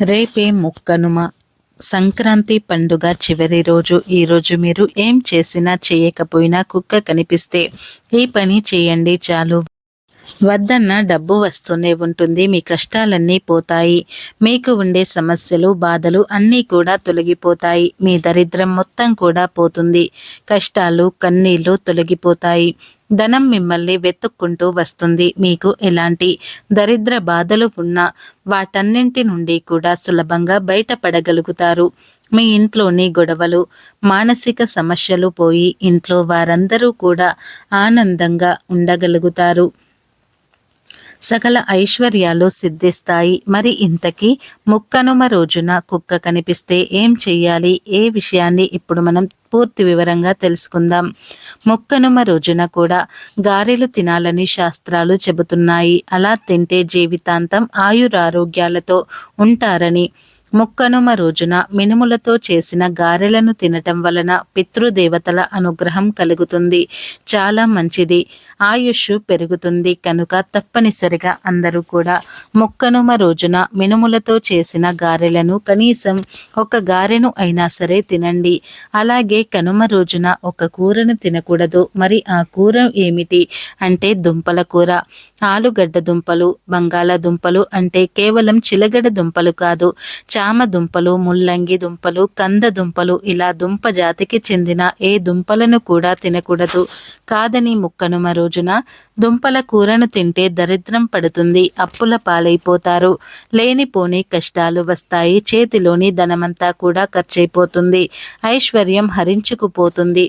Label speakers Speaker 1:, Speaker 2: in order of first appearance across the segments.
Speaker 1: రేపే ముక్కనుమ సంక్రాంతి పండుగ చివరి రోజు. ఈరోజు మీరు ఏం చేసినా చేయకపోయినా కుక్క కనిపిస్తే ఈ పని చేయండి చాలు. వద్దన్న డబ్బు వస్తూనే ఉంటుంది. మీ కష్టాలన్నీ పోతాయి. మీకు ఉండే సమస్యలు బాధలు అన్నీ కూడా తొలగిపోతాయి. మీ దరిద్రం మొత్తం కూడా పోతుంది. కష్టాలు కన్నీళ్ళు తొలగిపోతాయి. ధనం మిమ్మల్ని వెతుక్కుంటూ వస్తుంది. మీకు ఎలాంటి దరిద్ర బాధలు ఉన్నా వాటన్నింటి నుండి కూడా సులభంగా బయటపడగలుగుతారు. మీ ఇంట్లోని గొడవలు మానసిక సమస్యలు పోయి ఇంట్లో వారందరూ కూడా ఆనందంగా ఉండగలుగుతారు. సకల ఐశ్వర్యాలు సిద్ధిస్తాయి. మరి ఇంతకీ ముక్కనుమ రోజున కుక్క కనిపిస్తే ఏం చెయ్యాలి? ఏ విషయాన్ని ఇప్పుడు మనం పూర్తి వివరంగా తెలుసుకుందాం. ముక్కనుమ రోజున కూడా గారెలు తినాలని శాస్త్రాలు చెబుతున్నాయి. అలా తింటే జీవితాంతం ఆయురారోగ్యాలతో ఉంటారని ముక్కనుమ రోజున మినుములతో చేసిన గారెలను తినటం వలన పితృదేవతల అనుగ్రహం కలుగుతుంది. చాలా మంచిది. ఆయుష్ పెరుగుతుంది కనుక తప్పనిసరిగా అందరూ కూడా ముక్కనుమ రోజున మినుములతో చేసిన గారెలను కనీసం ఒక గారెను అయినా సరే తినండి. అలాగే కనుమ రోజున ఒక కూరను తినకూడదు. మరి ఆ కూర ఏమిటి? అంటే దుంపల కూర. ఆలుగడ్డ దుంపలు బంగాళాదుంపలు అంటే కేవలం చిలగడ దుంపలు కాదు. చామ దుంపలు ముల్లంగి దుంపలు కంద దుంపలు ఇలా దుంప జాతికి చెందిన ఏ దుంపలను కూడా తినకూడదు. కాదని ముక్కనుమ రోజున దుంపల కూరను తింటే దరిద్రం పడుతుంది అప్పుల పాలైపోతారు. లేనిపోని కష్టాలు వస్తాయి చేతిలోని ధనమంతా కూడా ఖర్చైపోతుంది ఐశ్వర్యం హరించుకుపోతుంది.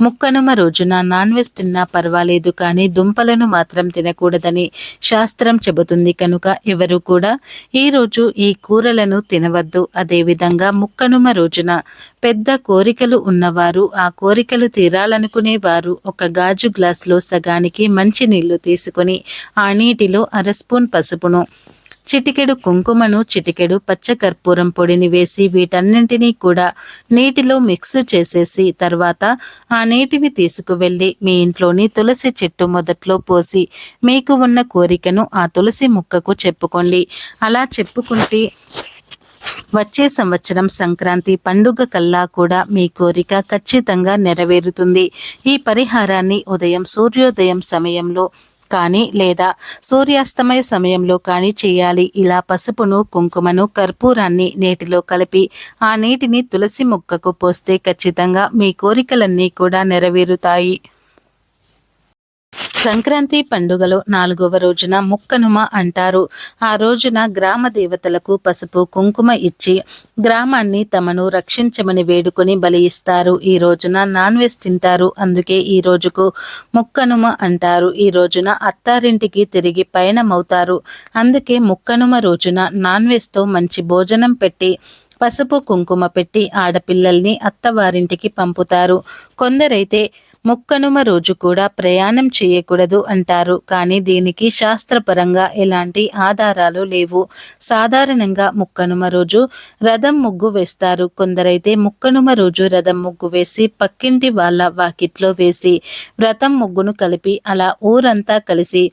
Speaker 1: ముక్కనుమ రోజున నాన్ వెజ్ తిన్నా పర్వాలేదు కానీ దుంపలను మాత్రం తినకూడదని శాస్త్రం చెబుతుంది కనుక ఎవరు కూడా ఈరోజు ఈ కూరలను తినవద్దు. అదేవిధంగా ముక్కనుమ రోజున పెద్ద కోరికలు ఉన్నవారు ఆ కోరికలు తీరాలనుకునే వారు ఒక గాజు గ్లాసులో సగానికి మంచి నీళ్ళు తీసుకొని ఆ నీటిలో అర స్పూన్ పసుపును చిటికెడు కుంకుమను చిటికెడు పచ్చకర్పూరం పొడిని వేసి వీటన్నింటినీ కూడా నీటిలో మిక్స్ చేసేసి తర్వాత ఆ నీటిని తీసుకువెళ్ళి మీ ఇంట్లోని తులసి చెట్టు మొదట్లో పోసి మీకు ఉన్న కోరికను ఆ తులసి ముక్కకు చెప్పుకోండి. అలా చెప్పుకుంటే వచ్చే సంవత్సరం సంక్రాంతి పండుగ కల్లా కూడా మీ కోరిక ఖచ్చితంగా నెరవేరుతుంది. ఈ పరిహారాన్ని ఉదయం సూర్యోదయం సమయంలో కానీ లేదా సూర్యాస్తమయ సమయంలో కానీ చేయాలి. ఇలా పసుపును కుంకుమను కర్పూరాన్ని నీటిలో కలిపి ఆ నీటిని తులసి మొక్కకు పోస్తే ఖచ్చితంగా మీ కోరికలన్నీ కూడా నెరవేరుతాయి. సంక్రాంతి పండుగలో నాలుగవ రోజున ముక్కనుమ అంటారు. ఆ రోజున గ్రామ దేవతలకు పసుపు కుంకుమ ఇచ్చి గ్రామాన్ని తమను రక్షించమని వేడుకొని బలి ఇస్తారు ఈ రోజున నాన్ వెజ్ తింటారు. అందుకే ఈ రోజుకు ముక్కనుమ అంటారు. ఈ రోజున అత్తారింటికి తిరిగి పయనమవుతారు. అందుకే ముక్కనుమ రోజున నాన్ వెజ్తో మంచి భోజనం పెట్టి పసుపు కుంకుమ పెట్టి ఆడపిల్లల్ని అత్తవారింటికి పంపుతారు. కొందరైతే ముక్కనుమ రోజు కూడా ప్రయాణం చేయకూడదు అంటారు. కానీ దీనికి శాస్త్రపరంగా ఎలాంటి ఆధారాలు లేవు. సాధారణంగా ముక్కనుమ రోజు రథం ముగ్గు వేస్తారు. కొందరైతే ముక్కనుమ రోజు రథం ముగ్గు వేసి పక్కింటి వాళ్ళ వాకిట్లో వేసి వ్రతం ముగ్గును కలిపి అలా ఊరంతా కలిసి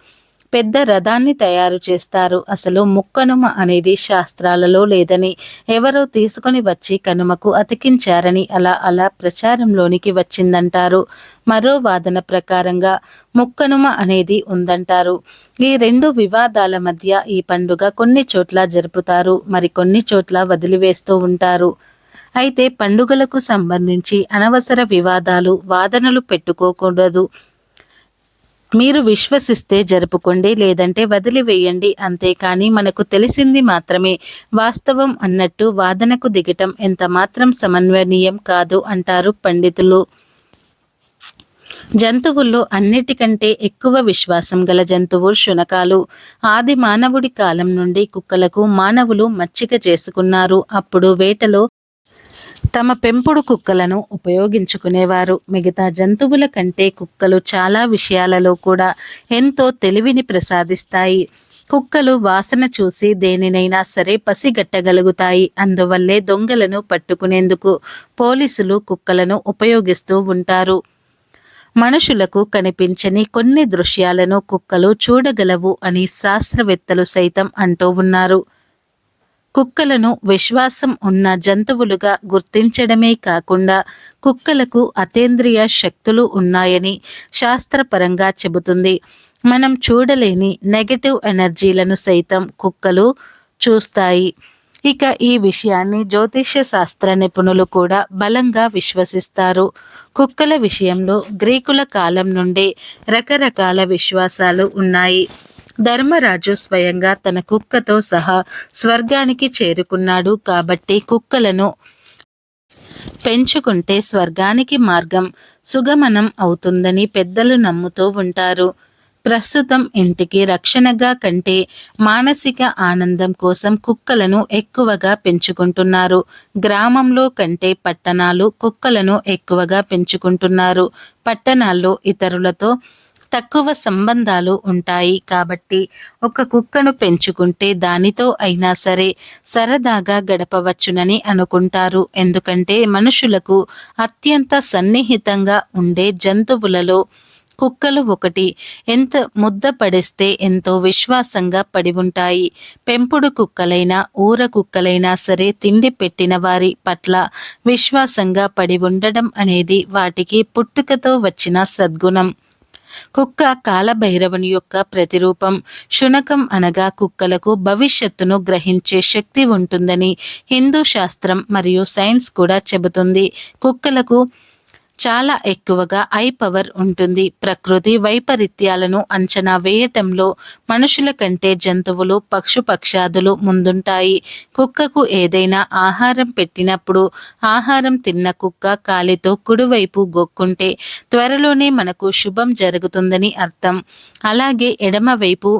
Speaker 1: పెద్ద రథాన్ని తయారు చేస్తారు. అసలు ముక్కనుమ అనేది శాస్త్రాలలో లేదని ఎవరో తీసుకొని వచ్చి కనుమకు అతికించారని అలా అలా ప్రచారంలోనికి వచ్చిందంటారు. మరో వాదన ప్రకారంగా ముక్కనుమ అనేది ఉందంటారు. ఈ రెండు వివాదాల మధ్య ఈ పండుగ కొన్ని చోట్ల జరుపుతారు మరి కొన్ని చోట్ల వదిలివేస్తూ ఉంటారు. అయితే పండుగలకు సంబంధించి అనవసర వివాదాలు వాదనలు పెట్టుకోకూడదు. మీరు విశ్వసిస్తే జరుపుకోండి లేదంటే వదిలివేయండి అంతేకాని మనకు తెలిసింది మాత్రమే. వాస్తవం అన్నట్టు వాదనకు దిగటం ఎంత మాత్రం సమన్వయనీయం కాదు అంటారు పండితులు. జంతువుల్లో అన్నిటికంటే ఎక్కువ విశ్వాసం గల జంతువు శునకాలు. ఆది మానవుడి కాలం నుండి కుక్కలకు మానవులు మచ్చిక చేసుకున్నారు. అప్పుడు వేటలో తమ పెంపుడు కుక్కలను ఉపయోగించుకునేవారు. మిగతా జంతువుల కంటే కుక్కలు చాలా విషయాలలో కూడా ఎంతో తెలివిని ప్రసాదిస్తాయి. కుక్కలు వాసన చూసి దేనినైనా సరే పసిగట్టగలుగుతాయి. అందువల్లే దొంగలను పట్టుకునేందుకు పోలీసులు కుక్కలను ఉపయోగిస్తూ ఉంటారు. మనుషులకు కనిపించని కొన్ని దృశ్యాలను కుక్కలు చూడగలవు అని శాస్త్రవేత్తలు సైతం అంటూ ఉన్నారు. కుక్కలను విశ్వాసం ఉన్న జంతువులుగా గుర్తించడమే కాకుండా కుక్కలకు అతేంద్రియ శక్తులు ఉన్నాయని శాస్త్రపరంగా చెబుతుంది. మనం చూడలేని నెగటివ్ ఎనర్జీలను సైతం కుక్కలు చూస్తాయి. ఇక ఈ విషయాన్ని జ్యోతిష్య శాస్త్ర నిపుణులు కూడా బలంగా విశ్వసిస్తారు. కుక్కల విషయంలో గ్రీకుల కాలం నుండి రకరకాల విశ్వాసాలు ఉన్నాయి. ధర్మరాజు స్వయంగా తన కుక్కతో సహా స్వర్గానికి చేరుకున్నాడు. కాబట్టి కుక్కలను పెంచుకుంటే స్వర్గానికి మార్గం సుగమనం అవుతుందని పెద్దలు నమ్ముతూ ఉంటారు. ప్రస్తుతం ఇంటికి రక్షణగా కంటే మానసిక ఆనందం కోసం కుక్కలను ఎక్కువగా పెంచుకుంటున్నారు. గ్రామంలో కంటే పట్టణాలు కుక్కలను ఎక్కువగా పెంచుకుంటున్నారు. పట్టణాల్లో ఇతరులతో తక్కువ సంబంధాలు ఉంటాయి. కాబట్టి ఒక కుక్కను పెంచుకుంటే దానితో అయినా సరే సరదాగా గడపవచ్చునని అనుకుంటారు. ఎందుకంటే మనుషులకు అత్యంత సన్నిహితంగా ఉండే జంతువులలో కుక్కలు ఒకటి. ఎంత ముద్ద పడిస్తే ఎంతో విశ్వాసంగా పడి ఉంటాయి. పెంపుడు కుక్కలైనా ఊర కుక్కలైనా సరే తిండి పెట్టిన వారి పట్ల విశ్వాసంగా పడి ఉండడం అనేది వాటికి పుట్టుకతో వచ్చిన సద్గుణం. కుక్క కాలభైరవుని యొక్క ప్రతిరూపం శునకం అనగా కుక్కలకు భవిష్యత్తును గ్రహించే శక్తి ఉంటుందని హిందూ శాస్త్రం మరియు సైన్స్ కూడా చెబుతుంది. కుక్కలకు చాలా ఎక్కువగా ఐ పవర్ ఉంటుంది. ప్రకృతి వైపరీత్యాలను అంచనా వేయటంలో మనుషుల కంటే జంతువులు పక్షుపక్షాదులు ముందుంటాయి. కుక్కకు ఏదైనా ఆహారం పెట్టినప్పుడు ఆహారం తిన్న కుక్క కాలితో కుడివైపు గొక్కుంటే త్వరలోనే మనకు శుభం జరుగుతుందని అర్థం. అలాగే ఎడమవైపు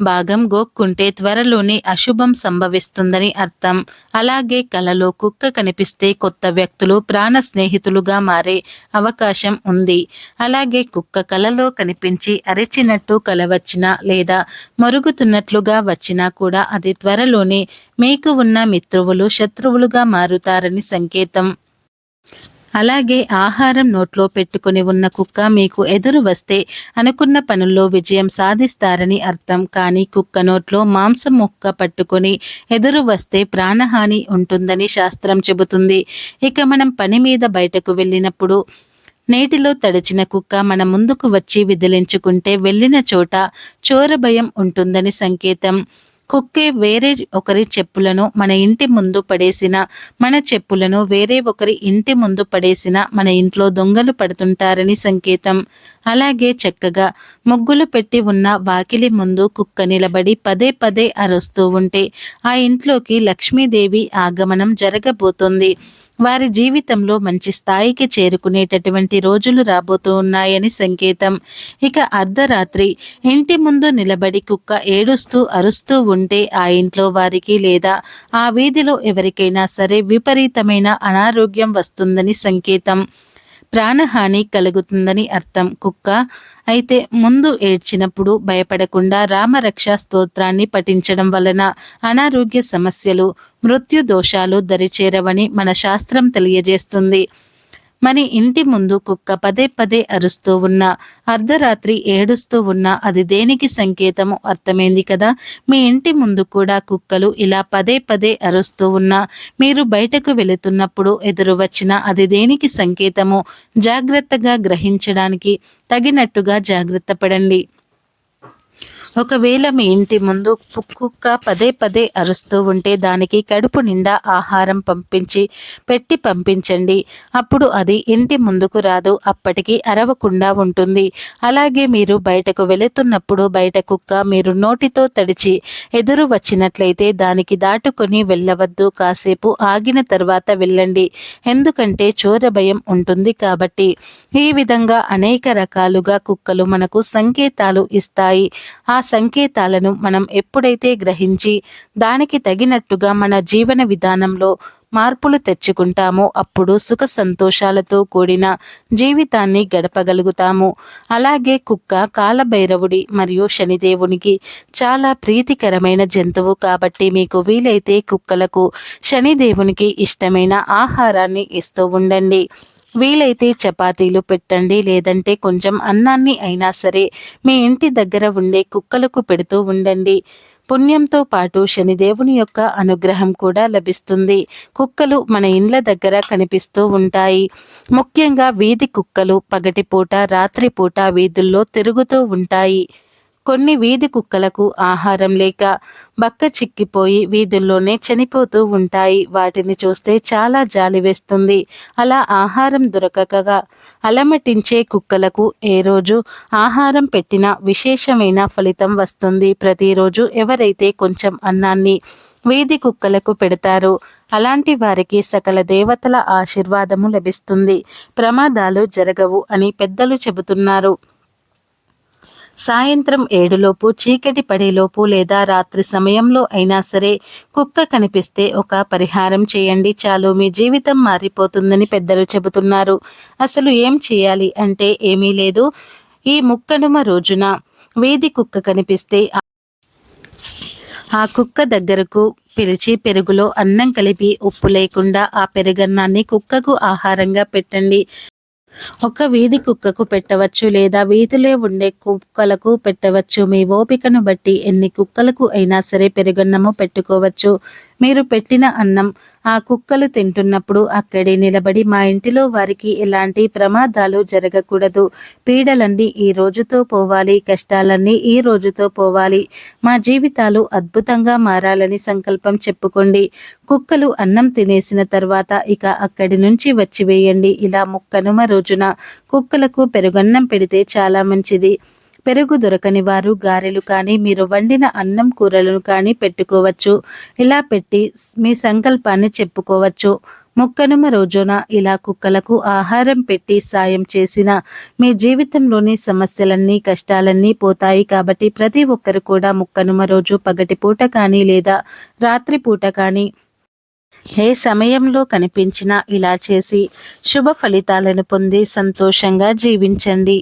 Speaker 1: భాగం గోక్కుంటే త్వరలోనే అశుభం సంభవిస్తుందని అర్థం. అలాగే కలలో కుక్క కనిపిస్తే కొత్త వ్యక్తులు ప్రాణ స్నేహితులుగా మారే అవకాశం ఉంది. అలాగే కుక్క కలలో కనిపించి అరిచినట్టు కలవచ్చినా లేదా మరుగుతున్నట్లుగా వచ్చినా కూడా అది త్వరలోనే మీకు ఉన్న మిత్రువులు శత్రువులుగా మారుతారని సంకేతం. అలాగే ఆహారం నోట్లో పెట్టుకుని ఉన్న కుక్క మీకు ఎదురు వస్తే అనుకున్న పనుల్లో విజయం సాధిస్తారని అర్థం. కానీ కుక్క నోట్లో మాంసం ముక్క పట్టుకొని ఎదురు వస్తే ప్రాణహాని ఉంటుందని శాస్త్రం చెబుతుంది. ఇక మనం పని మీద బయటకు వెళ్ళినప్పుడు నేటిలో తడిచిన కుక్క మన ముందుకు వచ్చి విదిలించుకుంటే వెళ్ళిన చోట చోర భయం ఉంటుందని సంకేతం. కుక్కే వేరే ఒకరి చెప్పులను మన ఇంటి ముందు పడేసిన మన చెప్పులను వేరే ఒకరి ఇంటి ముందు పడేసిన మన ఇంట్లో దొంగలు పడుతుంటారని సంకేతం. అలాగే చక్కగా ముగ్గులు పెట్టి ఉన్న వాకిలి ముందు కుక్క నిలబడి పదే పదే అరుస్తూ ఉంటే ఆ ఇంట్లోకి లక్ష్మీదేవి ఆగమనం జరగబోతోంది. వారి జీవితంలో మంచి స్థాయికి చేరుకునేటటువంటి రోజులు రాబోతూ ఉన్నాయని సంకేతం. ఇక అర్ధరాత్రి ఇంటి ముందు నిలబడి కుక్క ఏడుస్తూ అరుస్తూ ఉంటే ఆ ఇంట్లో వారికి లేదా ఆ వీధిలో ఎవరికైనా సరే విపరీతమైన అనారోగ్యం వస్తుందని సంకేతం. ప్రాణహాని కలుగుతుందని అర్థం. కుక్క అయితే ముందు ఏడ్చినప్పుడు భయపడకుండా రామరక్ష స్తోత్రాన్ని పఠించడం వలన అనారోగ్య సమస్యలు మృత్యు దోషాలు దరిచేరవని మన శాస్త్రం తెలియజేస్తుంది. మన ఇంటి ముందు కుక్క పదే పదే అరుస్తూ ఉన్నా అర్ధరాత్రి ఏడుస్తూ ఉన్నా అది దేనికి సంకేతము అర్థమైంది కదా. మీ ఇంటి ముందు కూడా కుక్కలు ఇలా పదే పదే అరుస్తూ ఉన్నా మీరు బయటకు వెళుతున్నప్పుడు ఎదురు వచ్చిన అది దేనికి సంకేతము జాగ్రత్తగా గ్రహించడానికి తగినట్టుగా జాగ్రత్త పడండి. ఒకవేళ మీ ఇంటి ముందు కుక్క పదే పదే అరుస్తూ ఉంటే దానికి కడుపు నిండా ఆహారం పంపించి పెట్టి పంపించండి. అప్పుడు అది ఇంటి ముందుకు రాదు అప్పటికి అరవకుండా ఉంటుంది. అలాగే మీరు బయటకు వెళుతున్నప్పుడు బయట కుక్క మీరు నోటితో తడిచి ఎదురు వచ్చినట్లయితే దానికి దాటుకొని వెళ్ళవద్దు. కాసేపు ఆగిన తర్వాత వెళ్ళండి. ఎందుకంటే చోర భయం ఉంటుంది కాబట్టి. ఈ విధంగా అనేక రకాలుగా కుక్కలు మనకు సంకేతాలు ఇస్తాయి. ఆ సంకేతాలను మనం ఎప్పుడైతే గ్రహించి దానికి తగినట్టుగా మన జీవన విధానంలో మార్పులు తెచ్చుకుంటామో అప్పుడు సుఖ సంతోషాలతో కూడిన జీవితాన్ని గడపగలుగుతాము. అలాగే కుక్క కాలభైరవుడి మరియు శనిదేవునికి చాలా ప్రీతికరమైన జంతువు కాబట్టి మీకు వీలైతే కుక్కలకు శనిదేవునికి ఇష్టమైన ఆహారాన్ని ఇస్తూ ఉండండి. వీలైతే చపాతీలు పెట్టండి లేదంటే కొంచెం అన్నాన్ని అయినా సరే మీ ఇంటి దగ్గర ఉండే కుక్కలకు పెడుతూ ఉండండి. పుణ్యంతో పాటు శనిదేవుని యొక్క అనుగ్రహం కూడా లభిస్తుంది. కుక్కలు మన ఇండ్ల దగ్గర కనిపిస్తూ ఉంటాయి. ముఖ్యంగా వీధి కుక్కలు పగటిపూట రాత్రిపూట వీధుల్లో తిరుగుతూ ఉంటాయి. కొన్ని వీధి కుక్కలకు ఆహారం లేక బక్క చిక్కిపోయి వీధుల్లోనే చనిపోతూ ఉంటాయి. వాటిని చూస్తే చాలా జాలి వేస్తుంది. అలా ఆహారం దొరకకగా అలమటించే కుక్కలకు ఏ రోజు ఆహారం పెట్టినా విశేషమైన ఫలితం వస్తుంది. ప్రతిరోజు ఎవరైతే కొంచెం అన్నాన్ని వీధి కుక్కలకు పెడతారో అలాంటి వారికి సకల దేవతల ఆశీర్వాదము లభిస్తుంది. ప్రమాదాలు జరగవు అని పెద్దలు చెబుతున్నారు. సాయంత్రం ఏడులోపు చీకటి పడేలోపు లేదా రాత్రి సమయంలో అయినా సరే కుక్క కనిపిస్తే ఒక పరిహారం చేయండి. చాలు మీ జీవితం మారిపోతుందని పెద్దలు చెబుతున్నారు. అసలు ఏం చేయాలి అంటే ఏమీ లేదు. ఈ ముక్కనుమ రోజున వీధి కుక్క కనిపిస్తే ఆ కుక్క దగ్గరకు పిలిచి పెరుగులో అన్నం కలిపి ఉప్పు లేకుండా ఆ పెరుగన్నాన్ని కుక్కకు ఆహారంగా పెట్టండి. ఒక వీధి కుక్కకు పెట్టవచ్చు లేదా వీధిలో ఉండే కుక్కలకు పెట్టవచ్చు. మీ ఓపికను బట్టి ఎన్ని కుక్కలకు అయినా సరే పెరుగన్నము పెట్టుకోవచ్చు. మీరు పెట్టిన అన్నం ఆ కుక్కలు తింటున్నప్పుడు అక్కడే నిలబడి మా ఇంటిలో వారికి ఎలాంటి ప్రమాదాలు జరగకూడదు. పీడలన్నీ ఈ రోజుతో పోవాలి కష్టాలన్నీ ఈ రోజుతో పోవాలి. మా జీవితాలు అద్భుతంగా మారాలని సంకల్పం చెప్పుకోండి. కుక్కలు అన్నం తినేసిన తర్వాత ఇక అక్కడి నుంచి వచ్చివేయండి ఇలా ముక్కనుమ రోజున కుక్కలకు పెరుగన్నం పెడితే చాలా మంచిది. పెరుగు దొరకని వారు గారెలు కానీ మీరు వండిన అన్నం కూరలను కానీ పెట్టుకోవచ్చు. ఇలా పెట్టి మీ సంకల్పాన్ని చెప్పుకోవచ్చు. ముక్కనుమ రోజున ఇలా కుక్కలకు ఆహారం పెట్టి సాయం చేసిన మీ జీవితంలోని సమస్యలన్నీ కష్టాలన్నీ పోతాయి కాబట్టి ప్రతి ఒక్కరు కూడా ముక్కనుమ రోజు పగటి పూట కానీ లేదా రాత్రి పూట కానీ ఏ సమయంలో కనిపించినా ఇలా చేసి శుభ ఫలితాలను పొంది సంతోషంగా జీవించండి.